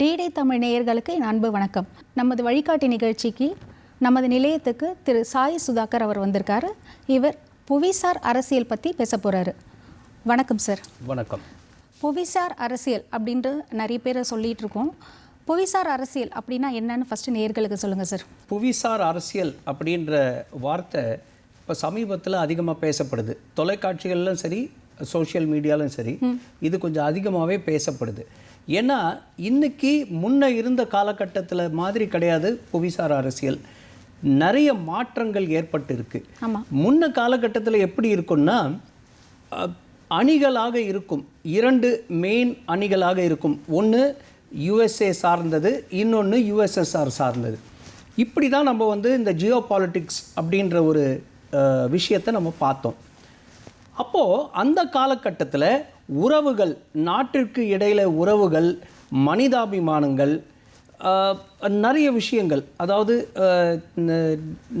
டிடே தமிழ் நேயர்களுக்கு என் அன்பு வணக்கம். நமது வழிகாட்டி நிகழ்ச்சிக்கு நமது நிலையத்துக்கு திரு சாய் சுதாகர் அவர் வந்திருக்காரு. இவர் புவிசார் அரசியல் பற்றி பேச போகிறாரு வணக்கம் சார். வணக்கம். புவிசார் அரசியல் அப்படின்ட்டு நிறைய பேர் சொல்லிட்டு இருக்கோம். புவிசார் அரசியல் அப்படின்னா என்னன்னு ஃபஸ்ட்டு நேயர்களுக்கு சொல்லுங்கள் சார். புவிசார் அரசியல் அப்படின்ற வார்த்தை இப்போ சமீபத்தில் அதிகமாக பேசப்படுது. தொலைக்காட்சிகளிலும் சரி சோஷியல் மீடியாலும் சரி இது கொஞ்சம் அதிகமாகவே பேசப்படுது. ஏன்னா இன்னைக்கு முன்ன இருந்த காலகட்டத்தில் மாதிரி கிடையாது புவிசார் அரசியல். நிறைய மாற்றங்கள் ஏற்பட்டு இருக்கு முன்ன காலகட்டத்தில் எப்படி இருக்கும்னா அணிகளாக இருக்கும். இரண்டு மெயின் அணிகளாக இருக்கும். ஒன்று யுஎஸ்ஏ சார்ந்தது இன்னொன்று யுஎஸ்எஸ்ஆர் சார்ந்தது. இப்படி தான் நம்ம வந்து இந்த ஜியோ பாலிட்டிக்ஸ் அப்படின்ற ஒரு விஷயத்தை நம்ம பார்த்தோம். அப்போது அந்த காலகட்டத்தில் உறவுகள் நாட்டிற்கு இடையில உறவுகள் மனிதாபிமானங்கள் நிறைய விஷயங்கள். அதாவது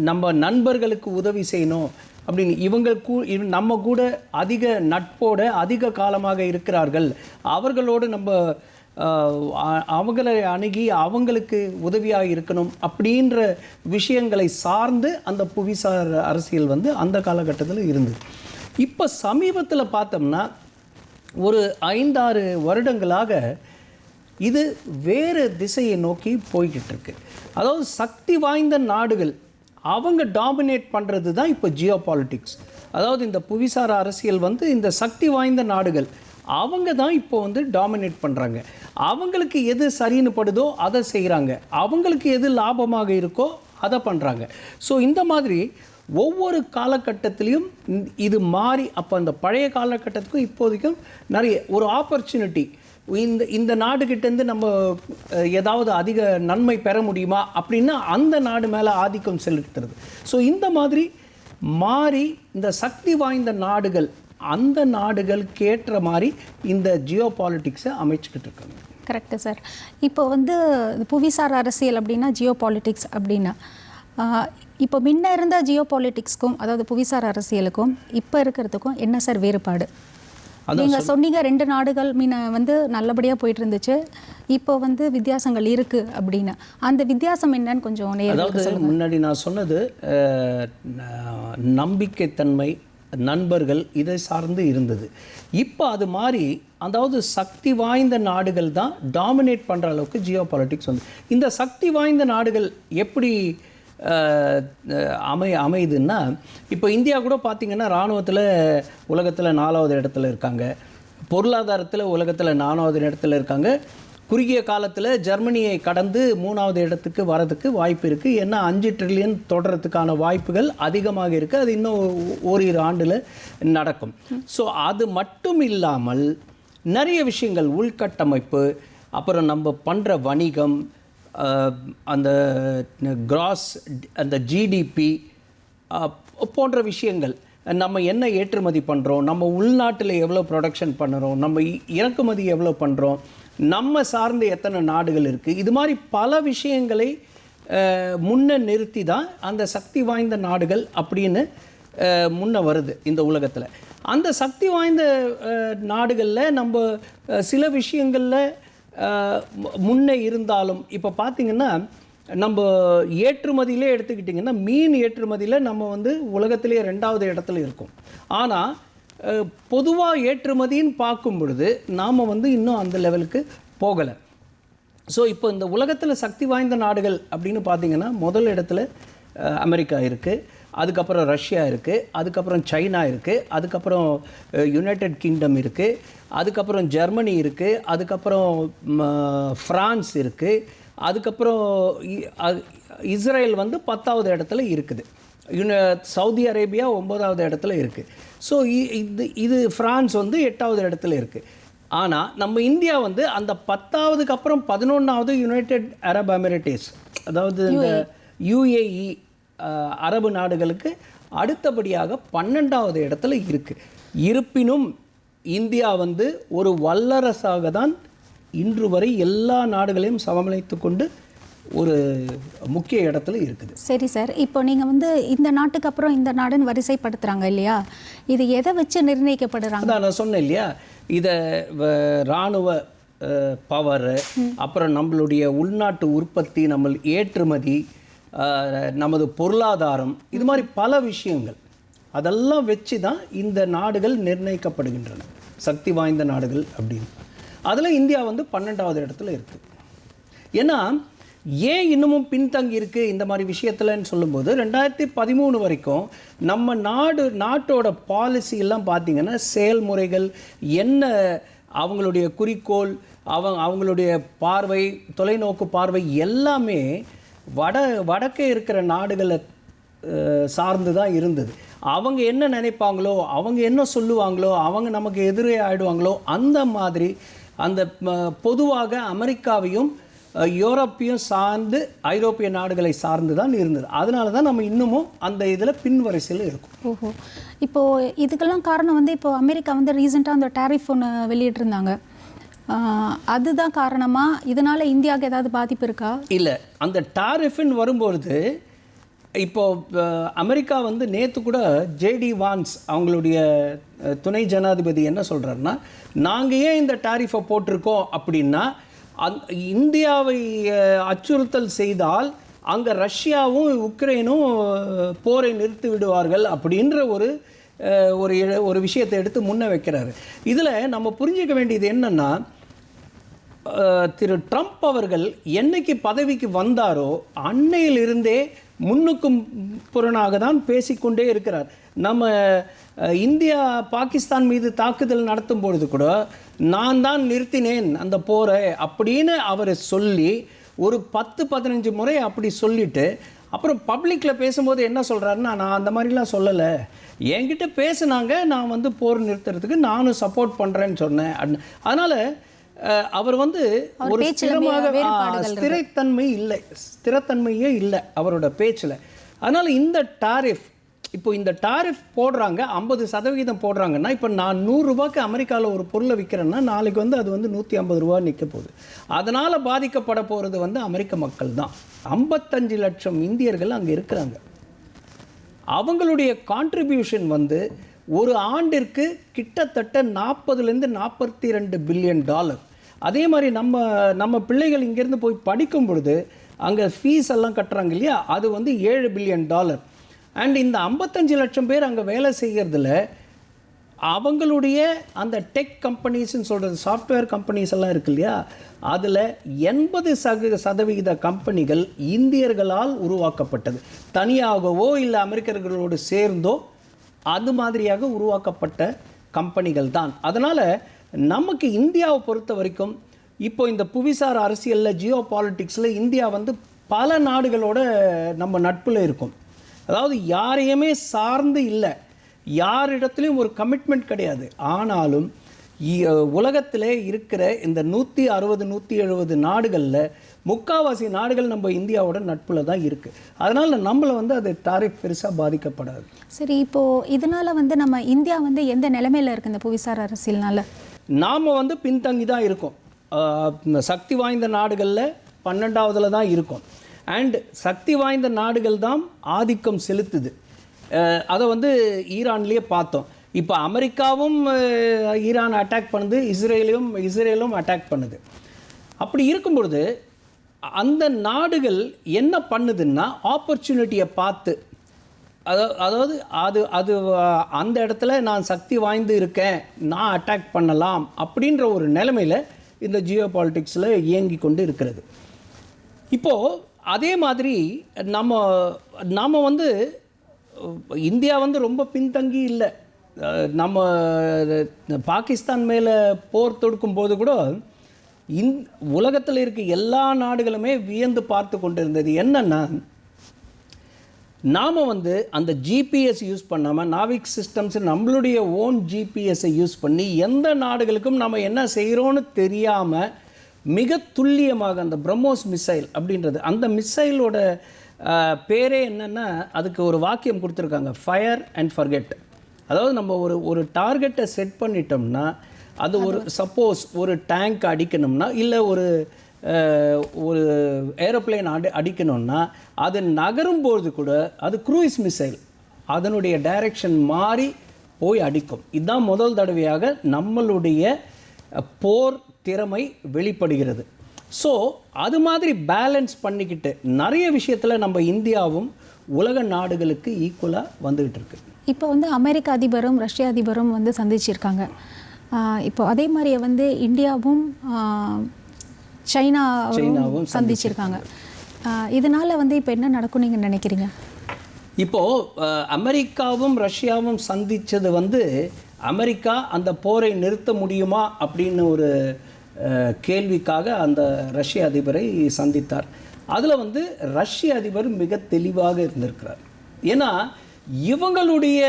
நம்ம நண்பர்களுக்கு உதவி செய்யணும் அப்படின்னு இவங்க கூ நம்ம கூட அதிக நட்போட அதிக காலமாக இருக்கிறார்கள். அவர்களோடு நம்ம அவங்களை அணுகி அவங்களுக்கு உதவியாக இருக்கணும் அப்படின்ற விஷயங்களை சார்ந்து அந்த புவிசார் அரசியல் வந்து அந்த காலகட்டத்தில் இருந்தது. இப்போ சமீபத்தில் பார்த்தோம்னா ஒரு ஐந்தாறு வருடங்களாக இது வேறு திசையை நோக்கி போய்கிட்டு இருக்கு அதாவது சக்தி வாய்ந்த நாடுகள் அவங்க டாமினேட் பண்ணுறது தான் இப்போ ஜியோ பாலிட்டிக்ஸ் அதாவது இந்த புவிசார அரசியல் வந்து இந்த சக்தி வாய்ந்த நாடுகள் அவங்க தான் இப்போ வந்து டாமினேட் பண்ணுறாங்க அவங்களுக்கு எது சரின்னு படுதோ அதை செய்கிறாங்க அவங்களுக்கு எது லாபமாக இருக்கோ அதை பண்ணுறாங்க ஸோ இந்த மாதிரி ஒவ்வொரு காலகட்டத்திலையும் இது மாறி அப்போ அந்த பழைய காலகட்டத்துக்கும் இப்போதைக்கும் நிறைய ஒரு ஆப்பர்ச்சுனிட்டி இந்த இந்த நாடுகிட்டேருந்து நம்ம ஏதாவது அதிக நன்மை பெற முடியுமா அப்படின்னா அந்த நாடு மேலே ஆதிக்கம் செலுத்துறது. ஸோ இந்த மாதிரி மாறி இந்த சக்தி வாய்ந்த நாடுகள் அந்த நாடுகளுக்கு ஏற்ற மாதிரி இந்த ஜியோ பாலிட்டிக்ஸை அமைச்சுக்கிட்டு இருக்காங்க. கரெக்டு சார் இப்போ வந்து புவிசார் அரசியல் அப்படின்னா ஜியோ பாலிட்டிக்ஸ் அப்படின்னா இப்போ முன்ன இருந்த ஜியோ பாலிட்டிக்ஸ்க்கும் அதாவது புவிசார் அரசியலுக்கும் இப்போ இருக்கிறதுக்கும் என்ன சார் வேறுபாடு? நீங்க சொன்னீங்க ரெண்டு நாடுகள் முன்ன வந்து நல்லபடியா போயிட்டு இருந்துச்சு இப்போ வந்து வித்தியாசங்கள் இருக்கு அப்படின்னு. அந்த வித்தியாசம் என்னன்னு கொஞ்சம் அதாவது முன்னாடி நான் சொன்னது நம்பிக்கைத்தன்மை நண்பர்கள் இதை சார்ந்து இருந்தது. இப்போ அது மாதிரி அதாவது சக்தி வாய்ந்த நாடுகள் தான் டாமினேட் பண்ணுற அளவுக்கு ஜியோ பாலிட்டிக்ஸ் வந்து. இந்த சக்தி வாய்ந்த நாடுகள் எப்படி அமை அமையுதுன்னா இப்போ இந்தியா கூட பார்த்திங்கன்னா இராணுவத்தில் உலகத்தில் நாலாவது இடத்துல இருக்காங்க. பொருளாதாரத்தில் உலகத்தில் நாலாவது இடத்துல இருக்காங்க. குறுகிய காலத்தில் ஜெர்மனியை கடந்து மூணாவது இடத்துக்கு வரதுக்கு வாய்ப்பு இருக்குது ஏன்னா அஞ்சு ட்ரில்லியன் தொடரத்துக்கான வாய்ப்புகள் அதிகமாக இருக்குது அது இன்னும் ஓரிரு ஆண்டில் நடக்கும். ஸோ அது மட்டும் இல்லாமல் நிறைய விஷயங்கள் உள்கட்டமைப்பு அப்புறம் நம்ம பண்ணுற வணிகம் அந்த கிராஸ் அந்த ஜிடிபி போன்ற விஷயங்கள். நம்ம என்ன ஏற்றுமதி பண்ணுறோம் நம்ம உள்நாட்டில் எவ்வளோ ப்ரொடக்ஷன் பண்ணுறோம்? நம்ம இறக்குமதி எவ்வளோ பண்ணுறோம் நம்ம சார்ந்து எத்தனை நாடுகள் இருக்குது இது மாதிரி பல விஷயங்களை முன்ன நிறுத்தி தான் அந்த சக்தி வாய்ந்த நாடுகள் அப்படின்னு முன்ன வருது இந்த உலகத்தில். அந்த சக்தி வாய்ந்த நாடுகளில் நம்ம சில விஷயங்களில் முன்னே இருந்தாலும் இப்போ பார்த்திங்கன்னா நம்ம ஏற்றுமதியிலே எடுத்துக்கிட்டிங்கன்னா மீன் ஏற்றுமதியில் நம்ம வந்து உலகத்திலேயே ரெண்டாவது இடத்துல இருக்கோம். ஆனால் பொதுவாக ஏற்றுமதின்னு பார்க்கும் பொழுது நாம் வந்து இன்னும் அந்த லெவலுக்கு போகலை. ஸோ இப்போ இந்த உலகத்தில் சக்தி வாய்ந்த நாடுகள் அப்படின்னு பார்த்தீங்கன்னா முதல் இடத்துல அமெரிக்கா இருக்குது அதுக்கப்புறம் ரஷ்யா இருக்குது அதுக்கப்புறம் சைனா இருக்குது அதுக்கப்புறம் யுனைடெட் கிங்டம் இருக்குது அதுக்கப்புறம் ஜெர்மனி இருக்குது அதுக்கப்புறம் ஃப்ரான்ஸ் இருக்குது அதுக்கப்புறம் இஸ்ரேல் வந்து பத்தாவது இடத்துல இருக்குது. யுன சவுதி அரேபியா ஒன்பதாவது இடத்துல இருக்குது ஸோ இது இது ஃப்ரான்ஸ் வந்து எட்டாவது இடத்துல இருக்குது ஆனால் நம்ம இந்தியா வந்து அந்த பத்தாவதுக்கு அப்புறம் பதினொன்றாவது யுனைடெட் அரப் எமிரேட்டிஸ் அதாவது இந்த யுஏஇ அரபு நாடுகளுக்கு அடுத்தபடியாக பன்னெண்டாவது இடத்துல இருக்குது இருப்பினும் இந்தியா வந்து ஒரு வல்லரசாக தான் இன்று வரை எல்லா நாடுகளையும் சமநிலைத்து கொண்டு ஒரு முக்கிய இடத்துல இருக்குது. சரி சார் இப்போ நீங்கள் வந்து இந்த நாட்டுக்கு அப்புறம் இந்த நாடுன்னு வரிசைப்படுத்துகிறாங்க இல்லையா? இது எதை வச்சு நிர்ணயிக்கப்படுறாங்க? அதான் நான் சொன்னேன் இல்லையா? இதை இராணுவ பவரு அப்புறம் நம்மளுடைய உள்நாட்டு உற்பத்தி நம்ம ஏற்றுமதி நமது பொருளாதாரம் இது மாதிரி பல விஷயங்கள் அதெல்லாம் வச்சு தான் இந்த நாடுகள் நிர்ணயிக்கப்படுகின்றன. சக்தி வாய்ந்த நாடுகள் அப்படின்னு. அதில் இந்தியா வந்து பன்னெண்டாவது இடத்துல இருக்குது ஏன்னா ஏன் இன்னமும் பின்தங்கி இருக்குது இந்த மாதிரி விஷயத்துலன்னு சொல்லும்போது ரெண்டாயிரத்தி பதிமூணு வரைக்கும் நம்ம நாடு நாட்டோட பாலிசி எல்லாம் பார்த்திங்கன்னா செயல்முறைகள் என்ன அவங்களுடைய குறிக்கோள் அவங்க அவங்களுடைய பார்வை தொலைநோக்கு பார்வை எல்லாமே வட வடக்கே இருக்கிற நாடுகளை சார்ந்து தான் இருந்தது. அவங்க என்ன நினைப்பாங்களோ அவங்க என்ன சொல்லுவாங்களோ அவங்க நமக்கு எதிரே ஆயிடுவாங்களோ அந்த மாதிரி அந்த பொதுவாக அமெரிக்காவையும் யூரோப்பையும் சார்ந்து ஐரோப்பிய நாடுகளை சார்ந்து தான் இருந்தது. அதனால தான் நம்ம இன்னமும் அந்த இதில் பின்வரிசையில் இருக்கும். ஓஹோ. இப்போது இதுக்கெல்லாம் காரணம் வந்து இப்போ அமெரிக்கா வந்து ரீசெண்டாக அந்த டேரிஃப் ஒன்று வெளியிட்டிருந்தாங்க. அதுதான் காரணமா? இதனால இந்தியாவுக்கு ஏதாவது பாதிப்பு இருக்கா? இல்லை அந்த டாரிஃபுன்னு வரும்பொழுது இப்போ அமெரிக்கா வந்து நேற்று கூட ஜேடி வான்ஸ் அவங்களுடைய துணை ஜனாதிபதி என்ன சொல்கிறாருன்னா நாங்கள் ஏன் இந்த டாரிஃபை போட்டிருக்கோம்? அப்படின்னா அந் இந்தியாவை அச்சுறுத்தல் செய்தால் அங்கே ரஷ்யாவும் உக்ரைனும் போரை நிறுத்தி விடுவார்கள் அப்படின்ற ஒரு ஒரு ஒரு விஷயத்தை எடுத்து முன்ன வைக்கிறாரு. இதில் நம்ம புரிஞ்சிக்க வேண்டியது என்னென்னா திரு ட்ரம்ப் அவர்கள் என்னைக்கு பதவிக்கு வந்தாரோ அன்னையிலிருந்தே முன்னுக்கும் புறனாக தான் பேசிக்கொண்டே இருக்கிறார் நம்ம இந்தியா பாகிஸ்தான் மீது தாக்குதல் நடத்தும் பொழுது கூட நான் தான் நிறுத்தினேன் அந்த போரை அப்படின்னு அவர் சொல்லி ஒரு பத்து பதினஞ்சு முறை அப்படி சொல்லிட்டு அப்புறம் பப்ளிக்கில் பேசும்போது என்ன சொல்கிறாருன்னா நான் அந்த மாதிரிலாம் சொல்லலை என்கிட்ட பேசுனாங்க நான் வந்து போர் நிறுத்துறதுக்கு நானும் சப்போர்ட் பண்ணுறேன்னு சொன்னேன் அப்படின்னு. அவர் வந்து ஒரு ஸ்திரமாக. ஸ்திரத்தன்மை இல்லை. ஸ்திரத்தன்மையே இல்லை அவரோட பேச்சில். அதனால இந்த டாரிஃப் இப்போ இந்த டாரிஃப் போடுறாங்க ஐம்பது சதவிகிதம் போடுறாங்கன்னா இப்போ நான் நூறுரூபாய்க்கு அமெரிக்காவில் ஒரு பொருளை விற்கிறேன்னா நாளைக்கு வந்து அது வந்து நூற்றி ஐம்பது ரூபா நிற்க போகுது. அதனால் பாதிக்கப்பட போகிறது வந்து அமெரிக்க மக்கள் தான். ஐம்பத்தஞ்சு லட்சம் இந்தியர்கள் அங்கே இருக்கிறாங்க. அவங்களுடைய கான்ட்ரிபியூஷன் வந்து ஒரு ஆண்டிற்கு கிட்டத்தட்ட நாற்பதுலேருந்து நாற்பத்தி ரெண்டு பில்லியன் டாலர். அதே மாதிரி நம்ம நம்ம பிள்ளைகள் இங்கேருந்து போய் படிக்கும் பொழுது அங்கே ஃபீஸ் எல்லாம் கட்டுறாங்க இல்லையா? அது வந்து ஏழு பில்லியன் டாலர். அண்ட் இந்த ஐம்பத்தஞ்சு லட்சம் பேர் அங்கே வேலை செய்கிறதுல அவங்களுடைய அந்த டெக் கம்பெனிஸ்ன்னு சொல்கிறது சாஃப்ட்வேர் கம்பெனிஸ் எல்லாம் இருக்கு இல்லையா? அதில் எண்பது சக சதவிகித கம்பெனிகள் இந்தியர்களால் உருவாக்கப்பட்டது. தனியாகவோ இல்லை அமெரிக்கர்களோடு சேர்ந்தோ அது மாதிரியாக உருவாக்கப்பட்ட கம்பெனிகள் தான். அதனால் நமக்கு இந்தியாவை பொறுத்த வரைக்கும் இப்போ இந்த புவிசார் அரசியலில் ஜியோ பாலிட்டிக்ஸில் இந்தியா வந்து பல நாடுகளோட நம்ம நட்பில் இருக்கும். அதாவது யாரையுமே சார்ந்து இல்லை. யாரிடத்துலையும் ஒரு கமிட்மெண்ட் கிடையாது. ஆனாலும் உலகத்திலே இருக்கிற இந்த நூற்றி அறுபது நூற்றி எழுபது நாடுகளில் முக்காவாசி நாடுகள் நம்ம இந்தியாவோட நட்பில் தான் இருக்குது அதனால் நம்மளை வந்து அது டாரிஃப் பெருசாக பாதிக்கப்படாது. சரி இப்போ இதனால வந்து நம்ம இந்தியா வந்து எந்த நிலைமையில இருக்கு இந்த புவிசார் அரசியல்னால? நாம் வந்து பின்தங்கி தான் இருக்கோம். சக்தி வாய்ந்த நாடுகளில் பன்னெண்டாவதுல தான் இருக்கும். அண்ட் சக்தி வாய்ந்த நாடுகள் தான் ஆதிக்கம் செலுத்துது. அதை வந்து ஈரான்லேயே பார்த்தோம். இப்போ அமெரிக்காவும் ஈரான் அட்டாக் பண்ணுது இஸ்ரேலையும் இஸ்ரேலும் அட்டாக் பண்ணுது. அப்படி இருக்கும் பொழுது அந்த நாடுகள் என்ன பண்ணுதுன்னா ஆப்பர்ச்சுனிட்டியை பார்த்து. அதாவது அது அது அந்த இடத்துல நான் சக்தி வாய்ந்து இருக்கேன் நான் அட்டாக் பண்ணலாம் அப்படின்ற ஒரு நிலைமையில் இந்த ஜியோ பாலிட்டிக்ஸில் இயங்கி கொண்டு இருக்கிறது. இப்போது அதே மாதிரி நம்ம நாம் வந்து இந்தியா வந்து ரொம்ப பின்தங்கி இல்லை. நம்ம பாகிஸ்தான் மேலே போர் தொடுக்கும் போது கூட இந் உலகத்தில் இருக்க எல்லா நாடுகளுமே வியந்து பார்த்து கொண்டிருந்தது என்னென்னா நாம் வந்து அந்த ஜிபிஎஸ் யூஸ் பண்ணாமல் நாவிக் சிஸ்டம்ஸ் நம்மளுடைய ஓன் ஜிபிஎஸ்ஸை யூஸ் பண்ணி எந்த நாடுகளுக்கும் நம்ம என்ன செய்கிறோன்னு தெரியாமல் மிக துல்லியமாக அந்த பிரம்மோஸ் மிசைல் அப்படின்றது அந்த மிசைலோட பேரே என்னென்னா அதுக்கு ஒரு வாக்கியம் கொடுத்துருக்காங்க ஃபயர் அண்ட் ஃபர்கெட் அதாவது நம்ம ஒரு ஒரு டார்கெட்டை செட் பண்ணிட்டோம்னா அது ஒரு சப்போஸ் ஒரு டேங்க் அடிக்கணும்னா இல்லை ஒரு ஒரு ஏரோப்ளேன் அடி அடிக்கணும்னா அது நகரும்போது கூட அது க்ரூயிஸ் மிசைல் அதனுடைய டைரக்ஷன் மாறி போய் அடிக்கும். இதுதான் முதல் தடவையாக நம்மளுடைய போர் திறமை வெளிப்படுகிறது. ஸோ அது மாதிரி பேலன்ஸ் பண்ணிக்கிட்டு நிறைய விஷயத்தில் நம்ம இந்தியாவும் உலக நாடுகளுக்கு ஈக்குவலாக வந்துக்கிட்டு இருக்கு. இப்போ வந்து அமெரிக்க அதிபரும் ரஷ்ய அதிபரும் வந்து சந்திச்சிருக்காங்க. இப்போ அதே மாதிரியே வந்து இந்தியாவும் சைனாவும் சந்திச்சிருக்காங்க. இதனால வந்து இப்போ என்ன நடக்கும் நீங்கள் நினைக்கிறீங்க? இப்போது அமெரிக்காவும் ரஷ்யாவும் சந்தித்தது வந்து அமெரிக்கா அந்த போரை நிறுத்த முடியுமா அப்படின்னு ஒரு கேள்விக்காக அந்த ரஷ்ய அதிபரை சந்தித்தார். அதில் வந்து ரஷ்ய அதிபர் மிக தெளிவாக இருந்திருக்கிறார். ஏன்னா இவங்களுடைய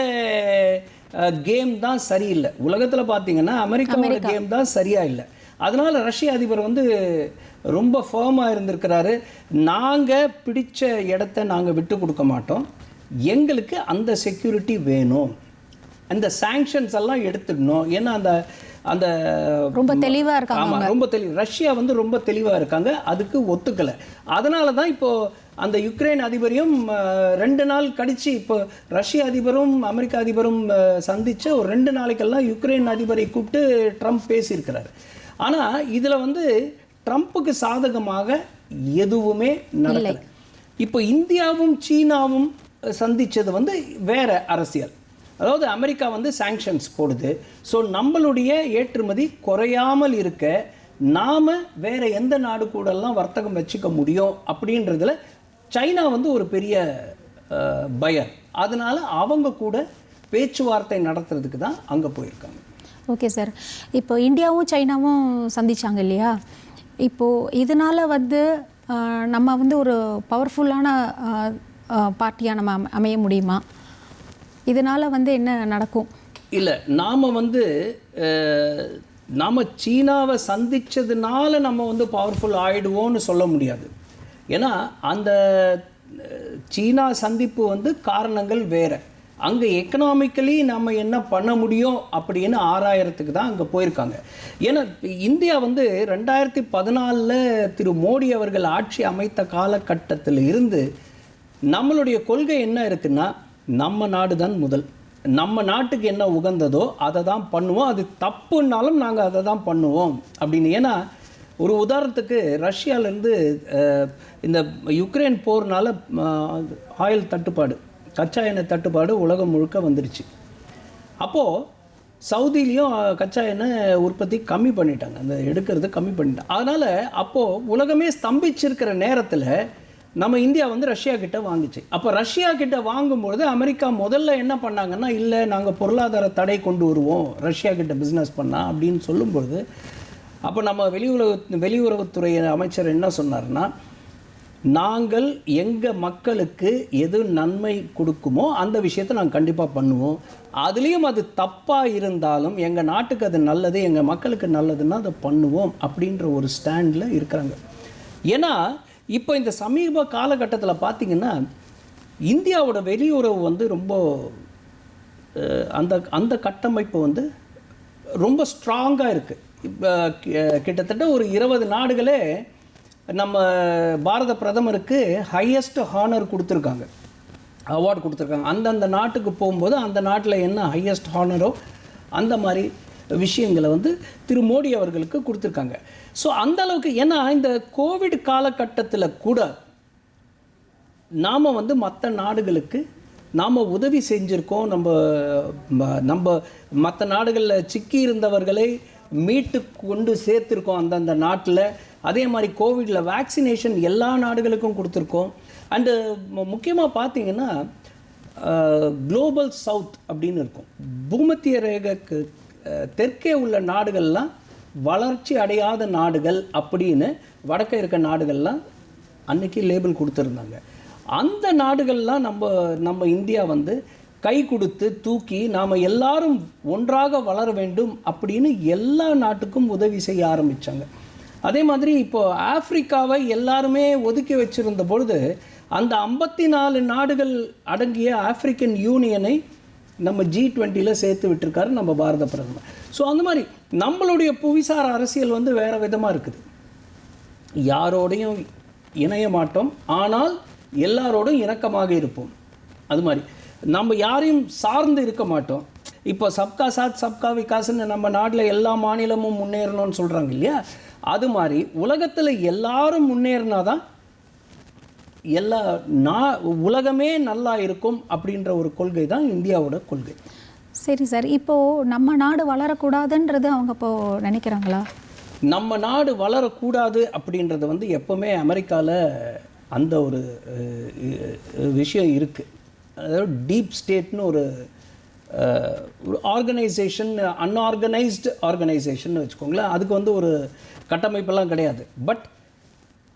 கேம் தான் சரியில்லை. உலகத்தில் பார்த்தீங்கன்னா அமெரிக்காவோட கேம் தான் சரியா இல்லை. அதனால ரஷ்ய அதிபர் வந்து ரொம்ப ஃபேமாக இருந்திருக்கிறாரு. நாங்கள் பிடிச்ச இடத்த நாங்கள் விட்டு கொடுக்க மாட்டோம். எங்களுக்கு அந்த செக்யூரிட்டி வேணும். அந்த சாங்ஷன்ஸ் எல்லாம் எடுத்துடணும் ஏன்னா அந்த அந்த ரொம்ப தெளிவா இருக்காங்க ஆமா ரொம்ப தெளிவு ரஷ்யா வந்து ரொம்ப தெளிவா இருக்காங்க. அதுக்கு ஒத்துக்கல. அதனால தான் இப்போ அந்த யுக்ரைன் அதிபரையும் ரெண்டு நாள் கழிச்சு இப்போ ரஷ்ய அதிபரும் அமெரிக்க அதிபரும் சந்திச்ச ஒரு ரெண்டு நாளைக்கெல்லாம் யுக்ரைன் அதிபரை கூப்பிட்டு ட்ரம்ப் பேசியிருக்கிறார். ஆனா இதுல வந்து ட்ரம்ப்புக்கு சாதகமாக எதுவுமே நடக்கல. இப்போ இந்தியாவும் சீனாவும் சந்திச்சது வந்து வேற அரசியல். அதாவது அமெரிக்கா வந்து சாங்ஷன்ஸ் போடுது. ஸோ நம்மளுடைய ஏற்றுமதி குறையாமல் இருக்க நாம் வேறு எந்த நாடு கூடலாம் வர்த்தகம் வச்சுக்க முடியும் அப்படின்றதுல சைனா வந்து ஒரு பெரிய பயர் அதனால் அவங்க கூட பேச்சுவார்த்தை நடத்துறதுக்கு தான் அங்கே போயிருக்காங்க. ஓகே சார் இப்போ இந்தியாவும் சைனாவும் சந்தித்தாங்க இல்லையா? இப்போது இதனால் வந்து நம்ம வந்து ஒரு பவர்ஃபுல்லான பார்ட்டியாக நம்ம அம- அமைய முடியுமா? இதனால் வந்து என்ன நடக்கும்? இல்லை நாம் வந்து நாம் சீனாவை சந்தித்ததுனால நம்ம வந்து பவர்ஃபுல் ஆகிடுவோன்னு சொல்ல முடியாது. ஏன்னா அந்த சீனா சந்திப்பு வந்து காரணங்கள் வேறு. அங்கே எக்கனாமிக்கலி நம்ம என்ன பண்ண முடியும் அப்படின்னு ஆறாயிரத்துக்கு தான் அங்கே போயிருக்காங்க. ஏன்னா இந்தியா வந்து ரெண்டாயிரத்தி பதினாலில் திரு மோடி அவர்கள் ஆட்சி அமைத்த காலகட்டத்தில் இருந்து நம்மளுடைய கொள்கை என்ன இருக்குன்னா நம்ம நாடு தான் முதல். நம்ம நாட்டுக்கு என்ன உகந்ததோ அதை தான் பண்ணுவோம். அது தப்புன்னாலும் நாங்கள் அதை தான் பண்ணுவோம். அப்படின்னு ஏன்னா ஒரு உதாரணத்துக்கு ரஷ்யாவிலேருந்து இந்த யுக்ரைன் போர்னால் ஆயில் தட்டுப்பாடு கச்சா எண்ணெய் தட்டுப்பாடு உலகம் முழுக்க வந்துருச்சு. அப்போது சவுதியிலையும் கச்சா எண்ணெய் உற்பத்தி கம்மி பண்ணிட்டாங்க. அந்த எடுக்கிறது கம்மி பண்ணிட்டாங்க அதனால் அப்போது உலகமே ஸ்தம்பிச்சிருக்கிற நேரத்தில் நம்ம இந்தியா வந்து ரஷ்யா கிட்ட வாங்குச்சு. அப்போ ரஷ்யா கிட்ட வாங்கும்பொழுது அமெரிக்கா முதல்ல என்ன பண்ணாங்கன்னா இல்லை நாங்கள் பொருளாதார தடை கொண்டு வருவோம் ரஷ்யா கிட்ட பிஸ்னஸ் பண்ணால் அப்படின்னு சொல்லும்பொழுது அப்போ நம்ம வெளியுறவு வெளியுறவுத்துறை அமைச்சர் என்ன சொன்னார்னா நாங்கள் எங்கள் மக்களுக்கு எது நன்மை கொடுக்குமோ அந்த விஷயத்தை நாங்கள் கண்டிப்பாக பண்ணுவோம். அதுலேயும் அது தப்பாக இருந்தாலும் எங்கள் நாட்டுக்கு அது நல்லது எங்கள் மக்களுக்கு நல்லதுன்னா அதை பண்ணுவோம் அப்படின்ற ஒரு ஸ்டாண்டில் இருக்கிறாங்க. ஏன்னா இப்போ இந்த சமீப காலகட்டத்தில் பார்த்தீங்கன்னா இந்தியாவோட வெளியுறவு வந்து ரொம்ப அந்த அந்த கட்டமைப்பு வந்து ரொம்ப ஸ்ட்ராங்காக இருக்குது இப்போ கிட்டத்தட்ட ஒரு இருபது நாடுகளே நம்ம பாரத பிரதமருக்கு ஹையஸ்ட் ஹானர் கொடுத்துருக்காங்க. அவார்டு கொடுத்துருக்காங்க. அந்தந்த நாட்டுக்கு போகும்போது அந்த நாட்டில் என்ன ஹையஸ்ட் ஹானரோ அந்த மாதிரி விஷயங்களை வந்து திரு மோடி அவர்களுக்கு கொடுத்துருக்காங்க. ஸோ அந்த அளவுக்கு ஏன்னா இந்த கோவிட் காலகட்டத்தில் கூட நாம் வந்து மற்ற நாடுகளுக்கு நாம் உதவி செஞ்சுருக்கோம். நம்ம ம- நம்ம மற்ற நாடுகளில் சிக்கி இருந்தவர்களை மீட்டு கொண்டு சேர்த்துருக்கோம் அந்தந்த நாட்டில். அதே மாதிரி கோவிடில் வேக்சினேஷன் எல்லா நாடுகளுக்கும் கொடுத்துருக்கோம். அண்டு முக்கியமாக பார்த்தீங்கன்னா குளோபல் சவுத் அப்படின்னு இருக்கும். பூமத்திய ரேகைக்கு தெற்கே உள்ள நாடுகள்லாம் வளர்ச்சி அடையாத நாடுகள் அப்படின்னு வடக்கே இருக்க நாடுகள்லாம் அன்னைக்கு லேபிள் கொடுத்துருந்தாங்க. அந்த நாடுகள்லாம் நம்ம நம்ம இந்தியா வந்து கை கொடுத்து தூக்கி நாம் எல்லாரும் ஒன்றாக வளர வேண்டும் அப்படின்னு எல்லா நாட்டுக்கும் உதவி செய்ய ஆரம்பித்தாங்க அதே மாதிரி இப்போது ஆப்பிரிக்காவை எல்லாருமே ஒதுக்கி வச்சிருந்த பொழுது அந்த ஐம்பத்தி நாலு நாடுகள் அடங்கிய ஆப்பிரிக்கன் யூனியனை நம்ம ஜி டுவெண்ட்டியில் சேர்த்து விட்டுருக்காரு நம்ம பாரத பிரதமர். ஸோ அந்த மாதிரி நம்மளுடைய புவிசார் அரசியல் வந்து வேறு விதமாக இருக்குது. யாரோடையும் இணைய மாட்டோம். ஆனால் எல்லாரோடும் இணக்கமாக இருப்போம். அது மாதிரி. நம்ம யாரையும் சார்ந்து இருக்க மாட்டோம். இப்போ சப்கா சாத் சப்கா விகாசுன்னு நம்ம நாட்டில் எல்லா மாநிலமும் முன்னேறணும்னு சொல்கிறாங்க இல்லையா? அது மாதிரி உலகத்தில் எல்லாரும் முன்னேறினா தான் எல்லா நா உலகமே நல்லா இருக்கும் அப்படின்ற ஒரு கொள்கை தான் இந்தியாவோட கொள்கை. சரி சார் இப்போது நம்ம நாடு வளரக்கூடாதுன்றது அவங்க இப்போது நினைக்கிறாங்களா? நம்ம நாடு வளரக்கூடாது அப்படின்றது வந்து எப்போவுமே அமெரிக்காவில் அந்த ஒரு விஷயம் இருக்குது அதாவது டீப் ஸ்டேட்னு ஒரு ஒரு ஆர்கனைசேஷன் அன்ஆர்கனைஸ்டு ஆர்கனைசேஷன் வச்சுக்கோங்களேன். அதுக்கு வந்து ஒரு கட்டமைப்பெல்லாம் கிடையாது. பட்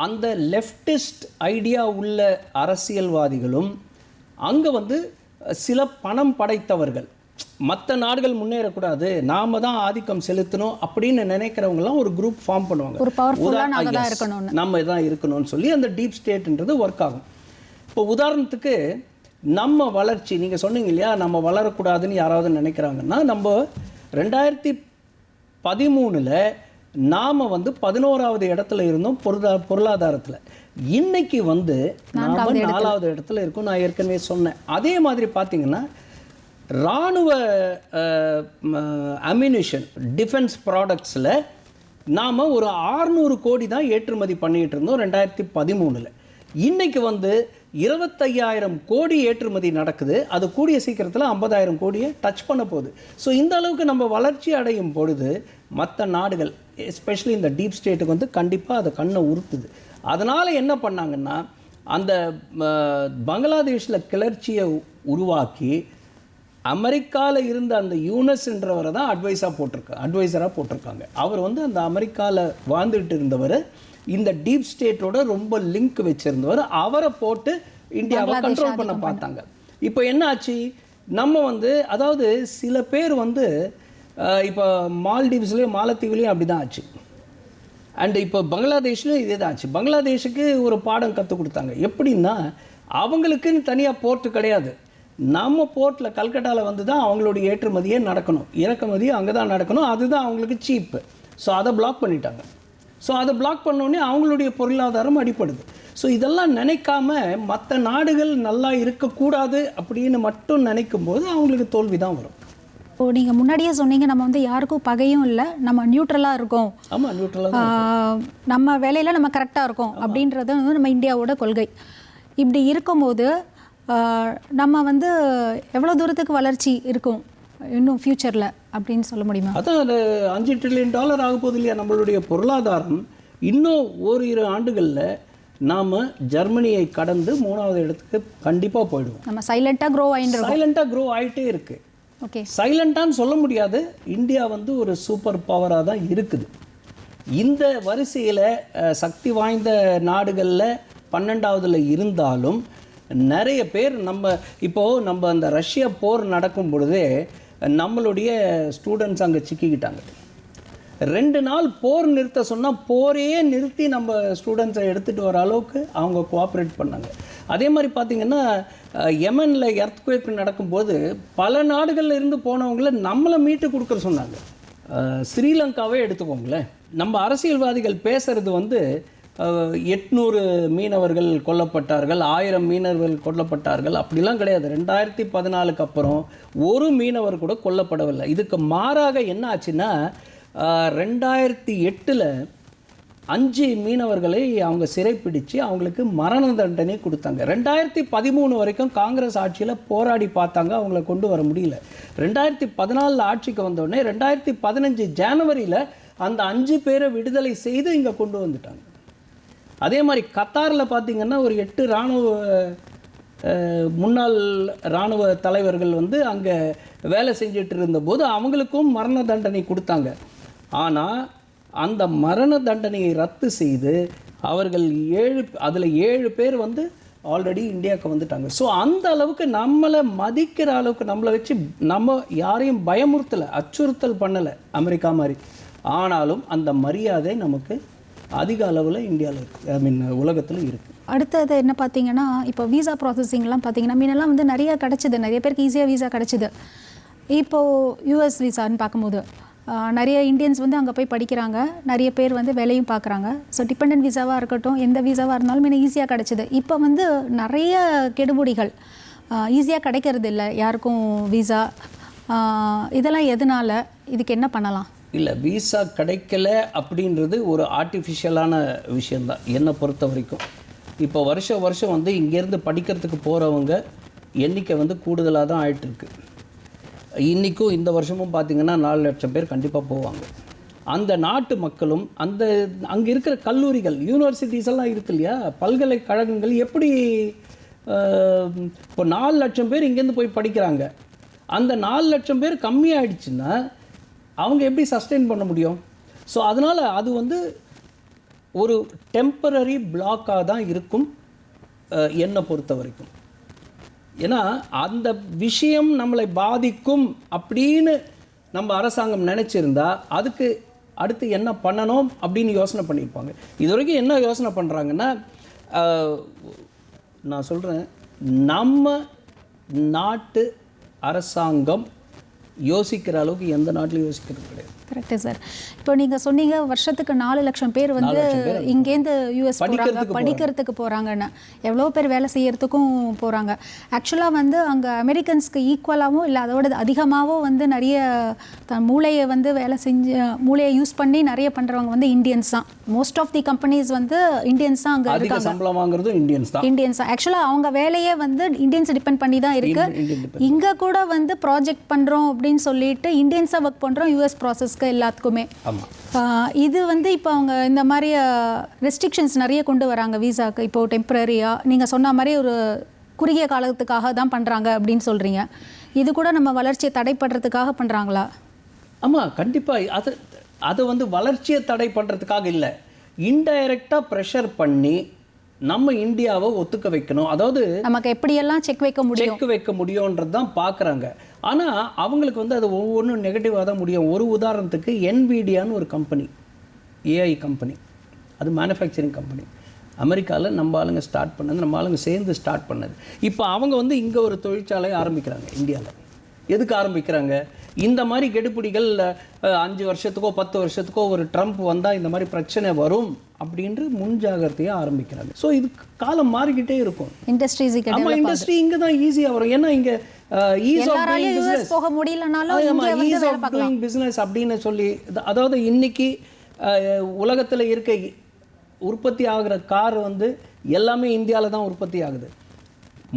அந்த லெஃப்டிஸ்ட் ஐடியா உள்ள அரசியல்வாதிகளும் அங்கே வந்து சில பணம் படைத்தவர்கள். மற்ற நாடுகள் முன்னேறக்கூடாது நாம தான் ஆதிக்கம் செலுத்தணும் அப்படின்னு நினைக்கிறவங்கலாம் ஒரு குரூப் ஃபார்ம் பண்ணுவாங்க. ஒரு. நம்ம தான் இருக்கணும்னு. சொல்லி அந்த டீப் ஸ்டேட்ன்றது ஒர்க் ஆகும். இப்போ உதாரணத்துக்கு நம்ம வளர்ச்சி நீங்கள் சொன்னீங்க இல்லையா நம்ம வளரக்கூடாதுன்னு யாராவது நினைக்கிறாங்கன்னா நம்ம ரெண்டாயிரத்தி பதிமூணில் நாம் வந்து பதினோராவது இடத்துல இருந்தோம் பொருளா பொருளாதாரத்தில். இன்னைக்கு வந்து நாம நாலாவது இடத்துல இருக்கோம் நான் ஏற்கனவே சொன்னேன். அதே மாதிரி பார்த்தீங்கன்னா இராணுவ அம்யூனிஷன் டிஃபென்ஸ் ப்ராடக்ட்ஸில் நாம் ஒரு 600 கோடி தான் ஏற்றுமதி பண்ணிட்டு இருந்தோம் ரெண்டாயிரத்தி பதிமூணில். இன்னைக்கு வந்து இருபத்தையாயிரம் கோடி ஏற்றுமதி நடக்குது. அது கூடிய சீக்கிரத்தில் ஐம்பதாயிரம் கோடியை டச் பண்ண போகுது. ஸோ இந்த அளவுக்கு நம்ம வளர்ச்சி அடையும் பொழுது மற்ற நாடுகள் எஸ்பெஷலி இந்த டீப் ஸ்டேட்டுக்கு வந்து கண்டிப்பாக அதை கண்ணை உறுத்துது அதனால் என்ன பண்ணாங்கன்னா அந்த பங்களாதேஷில் கிளர்ச்சியை உருவாக்கி அமெரிக்காவில் இருந்த அந்த யூனஸ்ன்றவரை தான் அட்வைஸாக போட்டிருக்காங்க அட்வைசராக போட்டிருக்காங்க. அவர் வந்து அந்த அமெரிக்காவில் வாழ்ந்துட்டு இருந்தவர் இந்த டீப் ஸ்டேட்டோட ரொம்ப லிங்க் வச்சிருந்தவர். அவரை போட்டு இந்தியாவை கண்ட்ரோல் பண்ண பார்த்தாங்க. இப்போ என்ன ஆச்சு? நம்ம வந்து அதாவது சில பேர் வந்து இப்போ மால்டீவ்ஸ்லேயும் மாலத்தீவுலேயும் அப்படி தான் ஆச்சு. அண்டு இப்போ பங்களாதேஷ்லேயும் இதே தான் ஆச்சு. பங்களாதேஷுக்கு ஒரு பாடம் கற்றுக் கொடுத்தாங்க. எப்படின்னா அவங்களுக்குன்னு தனியாக போர்ட்டு கிடையாது. நம்ம போர்ட்டில் கல்கட்டாவில் வந்து தான் அவங்களுடைய ஏற்றுமதியே நடக்கணும். இறக்குமதியும் அங்கே தான் நடக்கணும். அதுதான் அவங்களுக்கு சீப்பு ஸோ அதை பிளாக் பண்ணிட்டாங்க. ஸோ அதை பிளாக் பண்ணோடனே அவங்களுடைய பொருளாதாரம் அடிப்படுது ஸோ இதெல்லாம் நினைக்காம மற்ற நாடுகள் நல்லா இருக்கக்கூடாது அப்படின்னு மட்டும் நினைக்கும் போது அவங்களுக்கு தோல்வி தான் வரும். இப்போது நீங்கள் முன்னாடியே சொன்னீங்க நம்ம வந்து யாருக்கும் பகையும் இல்லை நம்ம நியூட்ரலாக இருக்கோம். ஆமாம் நியூட்ரலாக நம்ம வேலையில் நம்ம கரெக்டாக இருக்கோம் அப்படின்றது வந்து நம்ம இந்தியாவோட கொள்கை. இப்படி இருக்கும்போது நம்ம வந்து எவ்வளோ தூரத்துக்கு வளர்ச்சி இருக்கும்? இன்னும் ஃப்யூச்சரில் அப்படின்னு சொல்ல முடியுமா? அதான் அது அஞ்சு ட்ரில்லியன் டாலர் ஆக போகுது இல்லையா? நம்மளுடைய பொருளாதாரம் இன்னும் ஓரிரு ஆண்டுகளில் நாம் ஜெர்மனியை கடந்து மூணாவது இடத்துக்கு கண்டிப்பாக போயிடுவோம். நம்ம சைலண்ட்டாக க்ரோ ஆகிட்டு சைலண்ட்டாக க்ரோ ஆயிட்டே இருக்கு. ஓகே சைலண்ட்டான்னு சொல்ல முடியாது. இந்தியா வந்து ஒரு சூப்பர் பவராக தான் இருக்குது. இந்த வரிசையில் சக்தி வாய்ந்த நாடுகளில் பன்னெண்டாவதில் இருந்தாலும் நிறைய பேர் நம்ம இப்போது நம்ம அந்த ரஷ்ய போர் நடக்கும் பொழுதே நம்மளுடைய ஸ்டூடெண்ட்ஸ் அங்கே சிக்கிக்கிட்டாங்க. ரெண்டு நாள் போர் நிறுத்த சொன்னால் போரையே நிறுத்தி நம்ம ஸ்டூடெண்ட்ஸை எடுத்துகிட்டு வர அளவுக்கு அவங்க கோஆப்ரேட் பண்ணாங்க. அதே மாதிரி பார்த்தீங்கன்னா யமனில் எர்த்குவேக் நடக்கும்போது பல நாடுகளில் இருந்து போனவங்கள நம்மளை மீட்டு கொடுக்குற சொன்னாங்க. ஸ்ரீலங்காவே எடுத்துக்கோங்களேன். நம்ம அரசியல்வாதிகள் பேசுகிறது வந்து எட்நூறு மீனவர்கள் கொல்லப்பட்டார்கள் ஆயிரம் மீனவர்கள் கொல்லப்பட்டார்கள் அப்படிலாம் கிடையாது. ரெண்டாயிரத்தி பதினாலுக்கு அப்புறம் ஒரு மீனவர் கூட கொல்லப்படவில்லை. இதுக்கு மாறாக என்ன ஆச்சுன்னா ரெண்டாயிரத்தி எட்டில் அஞ்சு மீனவர்களை அவங்க சிறைப்பிடித்து அவங்களுக்கு மரண தண்டனை கொடுத்தாங்க. ரெண்டாயிரத்தி பதிமூணு வரைக்கும் காங்கிரஸ் ஆட்சியில் போராடி பார்த்தாங்க அவங்கள கொண்டு வர முடியல. ரெண்டாயிரத்தி பதினாலில் ஆட்சிக்கு வந்தோடனே ரெண்டாயிரத்தி பதினஞ்சு ஜனவரியில் அந்த அஞ்சு பேரை விடுதலை செய்து இங்கே கொண்டு வந்துட்டாங்க. அதே மாதிரி கத்தாரில் பார்த்தீங்கன்னா ஒரு எட்டு இராணுவ முன்னாள் இராணுவ தலைவர்கள் வந்து அங்கே வேலை செஞ்சுட்டு இருந்தபோது அவங்களுக்கும் மரண தண்டனை கொடுத்தாங்க. ஆனால் அந்த மரண தண்டனையை ரத்து செய்து அவர்கள் ஏழு அதில் ஏழு பேர் வந்து ஆல்ரெடி இந்தியாவுக்கு வந்துட்டாங்க. ஸோ அந்த அளவுக்கு நம்மளை மதிக்கிற அளவுக்கு நம்மளை வச்சு நம்ம யாரையும் பயமுறுத்தலை அச்சுறுத்தல் பண்ணலை அமெரிக்கா மாதிரி. ஆனாலும் அந்த மரியாதை நமக்கு அதிக அளவில் இந்தியாவில் இருக்குது ஐ மீன் உலகத்தில் இருக்குது அடுத்தது என்ன பார்த்தீங்கன்னா இப்போ வீசா ப்ராசஸிங்லாம் பார்த்தீங்கன்னா முன்னெல்லாம் வந்து நிறைய கிடச்சிது. நிறைய பேருக்கு ஈஸியாக வீசா கிடச்சிது. இப்போது யூஎஸ் வீசான்னு பார்க்கும்போது நிறைய இந்தியன்ஸ் வந்து அங்கே போய் படிக்கிறாங்க. நிறைய பேர் வந்து வேலையும் பார்க்குறாங்க ஸோ டிபெண்டன்ட் விசாவாக இருக்கட்டும் எந்த விசாவாக இருந்தாலும் எனக்கு ஈஸியாக கிடச்சிது. இப்போ வந்து நிறைய கெடுபுடிகள். ஈஸியாக கிடைக்கிறது இல்லை. யாருக்கும் வீசா இதெல்லாம் எதனால்? இதுக்கு என்ன பண்ணலாம்? இல்லை விசா கிடைக்கல அப்படின்றது ஒரு ஆர்டிஃபிஷியலான விஷயந்தான் என்னை பொறுத்த வரைக்கும். இப்போ வருஷம் வருஷம் வந்து இங்கேருந்து படிக்கிறதுக்கு போகிறவங்க எண்ணிக்கை வந்து கூடுதலாக தான் ஆகிட்டுருக்கு இன்றைக்கும் இந்த வருஷமும் பார்த்திங்கன்னா நாலு லட்சம் பேர் கண்டிப்பாக போவாங்க. அந்த நாட்டு மக்களும் அந்த அங்கே இருக்கிற கல்லூரிகள் யூனிவர்சிட்டிஸ் எல்லாம் இருக்கு இல்லையா? பல்கலைக்கழகங்கள் எப்படி இப்போ நாலு லட்சம் பேர் இங்கேருந்து போய் படிக்கிறாங்க. அந்த நாலு லட்சம் பேர் கம்மியாயிடுச்சுன்னா அவங்க எப்படி சஸ்டெயின் பண்ண முடியும்? ஸோ அதனால் அது வந்து ஒரு டெம்பரரி பிளாக்காக தான் இருக்கும் என்னை பொறுத்த வரைக்கும். ஏன்னா அந்த விஷயம் நம்மளை பாதிக்கும் அப்படின்னு நம்ம அரசாங்கம் நினச்சிருந்தா அதுக்கு அடுத்து என்ன பண்ணணும் அப்படின்னு யோசனை பண்ணியிருப்பாங்க. இது வரைக்கும் என்ன யோசனை பண்ணுறாங்கன்னா நான் சொல்கிறேன் நம்ம நாட்டு அரசாங்கம் யோசிக்கிற அளவுக்கு எந்த நாட்டிலும் யோசிக்கிறது கிடையாது. கரெக்டு சார் இப்போ நீங்கள் சொன்னீங்க வருஷத்துக்கு நாலு லட்சம் பேர் வந்து இங்கேருந்து யூஎஸ் போகிறாங்க படிக்கிறதுக்கு போகிறாங்கன்னு எவ்வளோ பேர் வேலை செய்யறதுக்கும் போகிறாங்க ஆக்சுவலாக வந்து அங்கே அமெரிக்கன்ஸ்க்கு ஈக்குவலாகவும் இல்லை அதோட அதிகமாகவும் வந்து நிறைய தன் மூளையை வந்து வேலை செஞ்சு மூளையை யூஸ் பண்ணி நிறைய பண்ணுறவங்க வந்து இந்தியன்ஸ் தான். மோஸ்ட் ஆஃப் தி கம்பெனிஸ் வந்து இந்தியன்ஸ் தான் அங்கே அதிக சம்பளம் வாங்குறதும் இந்தியன்ஸ் தான். இந்தியன்ஸ் ஆக்சுவலாக அவங்க வேலையே வந்து இந்தியன்ஸ் டிபெண்ட் பண்ணி தான் இருக்கு. Indian depend. இங்க கூட வந்து ப்ராஜெக்ட் பண்றோம் அப்படின்னு சொல்லிட்டு இந்தியன்ஸாக ஒர்க் பண்றோம் யூஎஸ் ப்ராசஸ்க்கு எல்லாத்துக்குமே. இது வந்து இப்போ அவங்க இந்த மாதிரி ரெஸ்ட்ரிக்ஷன்ஸ் நிறைய கொண்டு வராங்க விசாக்கு இப்போ டெம்பரரியாக நீங்கள் சொன்ன மாதிரி ஒரு குறுகிய காலத்துக்காக தான் பண்ணுறாங்க அப்படின்னு சொல்கிறீங்க இது கூட நம்ம வளர்ச்சியை தடைப்படுறதுக்காக பண்ணுறாங்களா ஆமாம் கண்டிப்பாக அது அதை வந்து வளர்ச்சியை தடை பண்ணுறதுக்காக இல்லை இன்டைரக்டாக ப்ரெஷர் பண்ணி நம்ம இந்தியாவை ஒத்துக்க வைக்கணும். அதாவது நமக்கு எப்படியெல்லாம் செக் வைக்க முடியும்? செக் வைக்க முடியுன்றது தான் பார்க்குறாங்க. ஆனால் அவங்களுக்கு வந்து அது ஒவ்வொன்றும் நெகட்டிவாக தான் முடியும். ஒரு உதாரணத்துக்கு NVIDIAன்னு ஒரு கம்பெனி ஏஐ கம்பெனி அது மேனுஃபேக்சரிங் கம்பெனி அமெரிக்காவில் நம்ம ஆளுங்க ஸ்டார்ட் பண்ணது நம்ம ஆளுங்க சேர்ந்து ஸ்டார்ட் பண்ணது. இப்போ அவங்க வந்து இங்கே ஒரு தொழிற்சாலை ஆரம்பிக்கிறாங்க இந்தியாவில் எதுக்கு ஆரம்பிக்கிறாங்க? இந்த மாதிரி கெடுபிடிகள் அஞ்சு வருஷத்துக்கோ பத்து வருஷத்துக்கோ ஒரு ட்ரம்ப் வந்தால் இந்த மாதிரி பிரச்சனை வரும் அப்படின்று முன் ஜாகிரதையாக ஆரம்பிக்கிறாங்க. ஸோ இது காலம் மாறிக்கிட்டே இருக்கும். இண்டஸ்ட்ரீஸுக்கு ஆமா இண்டஸ்ட்ரி இங்க தான் ஈஸியா வரும். ஏன்னா இங்க ஈஸ் ஆஃப் எல்லாராலையும் யூஎஸ் போக முடியலனாலும் ஈஸ் ஆஃப் டூயிங் பிஸ்னஸ் அப்படின்னு சொல்லி அதாவது இன்னைக்கு உலகத்துல இருக்க உற்பத்தி ஆகுற கார் வந்து எல்லாமே இந்தியாவில் தான் உற்பத்தி ஆகுது.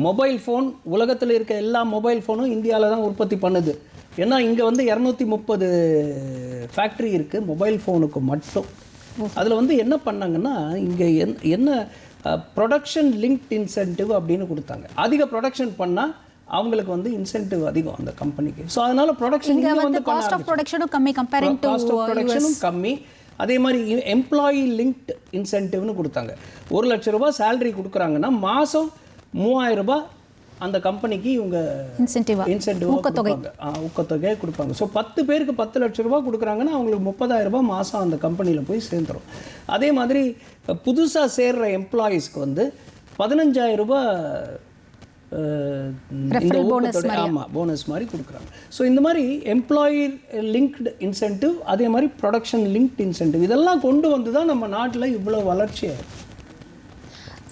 மொபைல் ஃபோன் உலகத்தில் இருக்க எல்லா மொபைல் ஃபோனும் இந்தியாவில் தான் உற்பத்தி பண்ணுது. ஏன்னா இங்கே வந்து இரநூத்தி முப்பது ஃபேக்ட்ரி இருக்குது மொபைல் ஃபோனுக்கு மட்டும். அதில் வந்து என்ன பண்ணாங்கன்னா இங்கே என் என்ன ப்ரொடக்ஷன் லிங்க்ட் இன்சென்டிவ் அப்படின்னு கொடுத்தாங்க. அதிக ப்ரொடக்ஷன் பண்ணால் அவங்களுக்கு வந்து இன்சென்டிவ் அதிகம் அந்த கம்பெனிக்கு ஸோ அதனால ப்ரொடக்ஷன் இங்க வந்து வந்து காஸ்ட் ஆஃப் ப்ரொடக்ஷனும் கம்மி கம்பேரிங் டு காஸ்ட் ஆஃப் ப்ரொடக்ஷனும் கம்மி. அதே மாதிரி எம்ப்ளாயி லிங்க்ட் இன்சென்டிவ்னு கொடுத்தாங்க. ஒரு லட்ச ரூபாய் சேலரி கொடுக்குறாங்கன்னா மாதம் மூவாயிரம் ரூபாய் அந்த கம்பெனிக்கு இவங்க இன்சென்டிவா இன்சென்டிவ் ஊக்கத்தொகையை கொடுப்பாங்க. ஸோ பத்து பேருக்கு பத்து லட்ச ரூபாய் கொடுக்குறாங்கன்னா அவங்களுக்கு முப்பதாயிரம் ரூபாய் மாதம் அந்த கம்பெனியில் போய் சேர்ந்துரும். அதே மாதிரி புதுசாக சேர்ற எம்ப்ளாயீஸ்க்கு வந்து பதினஞ்சாயிரம் அஹ், இந்த ஊக்கத்தொகை ஆமாம் போனஸ் மாதிரி கொடுக்குறாங்க. ஸோ இந்த மாதிரி எம்ப்ளாயி லிங்க்டு இன்சென்டிவ் அதே மாதிரி ப்ரொடக்ஷன் லிங்க்ட் இன்சென்டிவ் இதெல்லாம் கொண்டு வந்து தான் நம்ம நாட்டில் இவ்வளோ வளர்ச்சி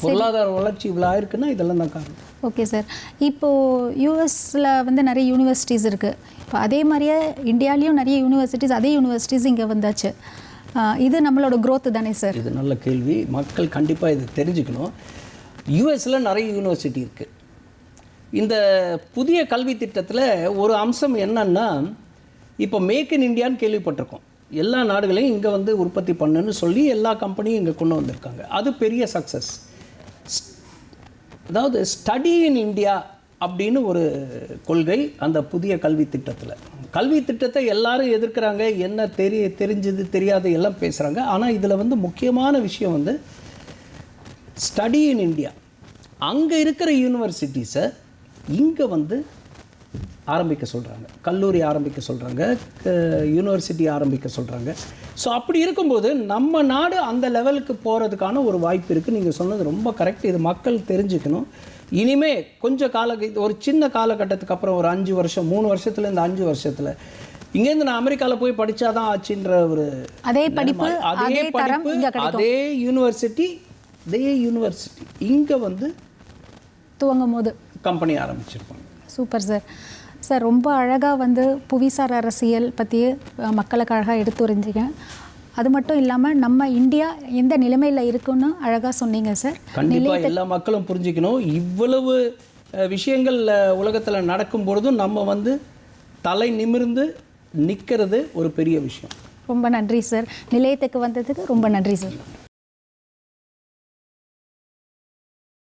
பொருளாதார வளர்ச்சி இவ்வளோ ஆயிருக்குன்னா இதெல்லாம் தான் காரணம். Okay sir. இப்போது யூஎஸில் வந்து நிறைய யூனிவர்சிட்டிஸ் இருக்குது இப்போ அதே மாதிரியே இந்தியாலேயும் நிறைய யூனிவர்சிட்டிஸ் அதே யூனிவர்சிட்டிஸ் இங்கே வந்தாச்சு. இது நம்மளோட க்ரோத்து தானே சார்? இது நல்ல கேள்வி. மக்கள் கண்டிப்பாக இது தெரிஞ்சுக்கணும். யூஎஸில் நிறைய யூனிவர்சிட்டி இருக்குது இந்த புதிய கல்வி திட்டத்தில் ஒரு அம்சம் என்னன்னா இப்போ மேக் இன் இந்தியான்னு கேள்விப்பட்டிருக்கோம். எல்லா நாடுகளையும் இங்கே வந்து உற்பத்தி பண்ணுன்னு சொல்லி எல்லா கம்பெனியும் இங்கே கொண்டு வந்திருக்காங்க. அது பெரிய சக்ஸஸ் அதாவது ஸ்டடி இன் இந்தியா அப்படின்னு ஒரு கொள்கை அந்த புதிய கல்வி திட்டத்தில். கல்வி திட்டத்தை எல்லாரும் எதிர்க்கிறாங்க என்ன தெரிய தெரிஞ்சது தெரியாது எல்லாம் பேசுகிறாங்க ஆனால் இதில் வந்து முக்கியமான விஷயம் வந்து ஸ்டடி இன் இந்தியா அங்கே இருக்கிற யூனிவர்சிட்டிஸை இங்கே வந்து ஆரம்பிக்க சொல்கிறாங்க கல்லூரி ஆரம்பிக்க சொல்கிறாங்க யூனிவர்சிட்டி ஆரம்பிக்க சொல்கிறாங்க ஸோ அப்படி இருக்கும்போது நம்ம நாடு அந்த லெவலுக்கு போகிறதுக்கான ஒரு வாய்ப்பு இருக்குது நீங்கள் சொன்னது ரொம்ப கரெக்ட் இது மக்கள் தெரிஞ்சுக்கணும். இனிமே கொஞ்சம் கால ஒரு சின்ன காலகட்டத்துக்கு அப்புறம் ஒரு அஞ்சு வருஷம் மூணு வருஷத்துல இந்த அஞ்சு வருஷத்தில் இங்கேருந்து நான் அமெரிக்காவில் போய் படிச்சாதான் ஆச்சுன்ற ஒரு அதே படிப்பு. அதே படிப்பு, அதே யூனிவர்சிட்டி அதே யூனிவர்சிட்டி இங்கே வந்து துவங்கும் போது. கம்பெனி ஆரம்பிச்சிருப்பாங்க. Super sir. சார் ரொம்ப அழகாக வந்து புவிசார் அரசியல் பற்றி மக்களுக்கு அழகாக எடுத்துரைஞ்சிங்க அது மட்டும் இல்லாமல் நம்ம இந்தியா எந்த நிலைமையில் இருக்குன்னு அழகாக சொன்னீங்க சார். கண்டிப்பா எல்லா மக்களும் புரிஞ்சுக்கணும். இவ்வளவு விஷயங்கள் உலகத்துல நடக்கும் பொழுதும் நம்ம வந்து தலை நிமிர்ந்து நிக்கிறது ஒரு பெரிய விஷயம். ரொம்ப நன்றி சார். நிலையத்துக்கு வந்ததுக்கு ரொம்ப நன்றி சார்.